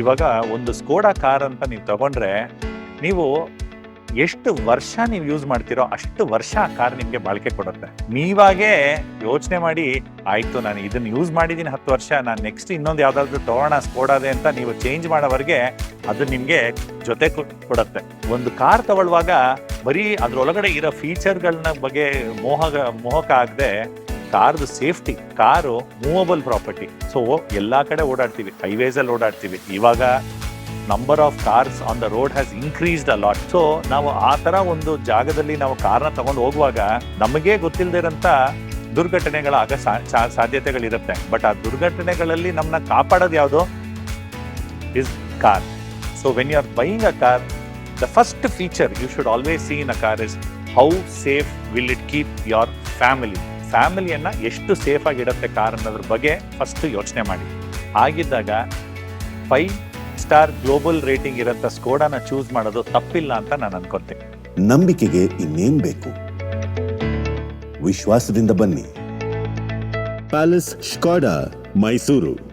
ಇವಾಗ ಒಂದು Skoda car ಅಂತ ನೀವು ತಗೊಂಡ್ರೆ, ನೀವು ಎಷ್ಟು ವರ್ಷ ನೀವು ಯೂಸ್ ಮಾಡ್ತಿರೋ ಅಷ್ಟು ವರ್ಷ ಆ ಕಾರ್ ನಿಮ್ಗೆ ಬಾಳಿಕೆ ಕೊಡುತ್ತೆ. ನೀವಾಗೇ ಯೋಚನೆ ಮಾಡಿ, ಆಯ್ತು, ನಾನು ಇದನ್ನ ಯೂಸ್ ಮಾಡಿದೀನಿ ಹತ್ತು ವರ್ಷ, ನಾನು ನೆಕ್ಸ್ಟ್ ಇನ್ನೊಂದು ಯಾವ್ದಾದ್ರು ತಗೋಣ ಸ್ಕೋಡಾದೆ ಅಂತ ನೀವು ಚೇಂಜ್ ಮಾಡೋವರೆಗೆ ಅದು ನಿಮ್ಗೆ ಜೊತೆ ಕೊಡುತ್ತೆ. ಒಂದು ಕಾರ್ ತಗೊಳ್ಳುವಾಗ ಬರೀ ಅದ್ರೊಳಗಡೆ ಇರೋ ಫೀಚರ್ಗಳನ್ನ ಬಗ್ಗೆ ಮೋಹ ಮೋಹಕ ಆಗದೆ ಕಾರ್ದು safety, car movable property. So ಎಲ್ಲಾ ಕಡೆ ಓಡಾಡ್ತೀವಿ ಹೈವೇಸ್ ಅಲ್ಲಿ ಓಡಾಡ್ತೀವಿ. ಇವಾಗ number of cars on the road has increased a lot so ನಾವು ಆ ತರ ಒಂದು ಜಾಗದಲ್ಲಿ ನಾವು ಕಾರ್ನ ತಗೊಂಡು ಹೋಗುವಾಗ ನಮಗೆ ಗೊತ್ತಿಲ್ಲದಿರಂತ ದುರ್ಘಟನೆಗಳ ಆಗ ಸಾಧ್ಯತೆಗಳಿರುತ್ತೆ. ಬಟ್ ಆ ದುರ್ಘಟನೆಗಳಲ್ಲಿ ನಮ್ಮನ್ನ ಕಾಪಾಡೋದು ಯಾವುದು? Is car so when you are buying a car the first feature you should always see in a car is how safe will it keep your family ಫ್ಯಾಮಿಲಿಯನ್ನ ಎಷ್ಟು ಸೇಫ್ ಆಗಿ ಇಡುತ್ತೆ ಕಾರ್ ಅನ್ನೋದ್ರ ಬಗ್ಗೆ ಫಸ್ಟ್ ಯೋಚನೆ ಮಾಡಿ. ಆಗಿದ್ದಾಗ ಫೈವ್ ಸ್ಟಾರ್ ಗ್ಲೋಬಲ್ ರೇಟಿಂಗ್ ಇರೋಂಥ ಸ್ಕೋಡಾನ choose ಮಾಡೋದು ತಪ್ಪಿಲ್ಲ ಅಂತ ನಾನು ಅನ್ಕೊಂತೀನಿ ನಂಬಿಕೆಗೆ ಇನ್ನೇನ್ ಬೇಕು? ವಿಶ್ವಾಸದಿಂದ ಬನ್ನಿ. Palace SCADA Mysuru